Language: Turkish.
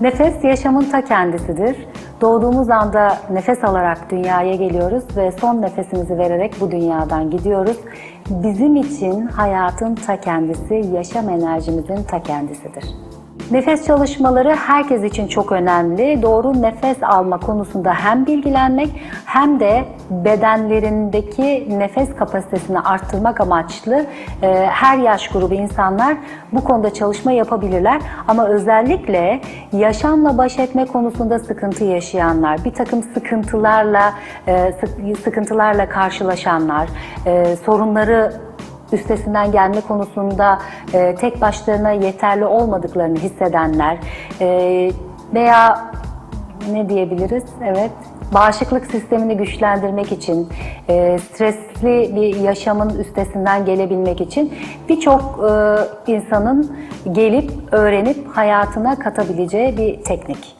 Nefes yaşamın ta kendisidir. Doğduğumuz anda nefes alarak dünyaya geliyoruz ve son nefesimizi vererek bu dünyadan gidiyoruz. Bizim için hayatın ta kendisi, yaşam enerjimizin ta kendisidir. Nefes çalışmaları herkes için çok önemli. Doğru nefes alma konusunda hem bilgilenmek hem de bedenlerindeki nefes kapasitesini arttırmak amaçlı e, her yaş grubu insanlar bu konuda çalışma yapabilirler. Ama özellikle yaşamla baş etme konusunda sıkıntı yaşayanlar, bir takım sıkıntılarla e, sık- sıkıntılarla karşılaşanlar, e, sorunları üstesinden gelme konusunda e, tek başlarına yeterli olmadıklarını hissedenler e, veya ne diyebiliriz? Evet. Bağışıklık sistemini güçlendirmek için, e, stresli bir yaşamın üstesinden gelebilmek için birçok e, insanın gelip öğrenip hayatına katabileceği bir teknik.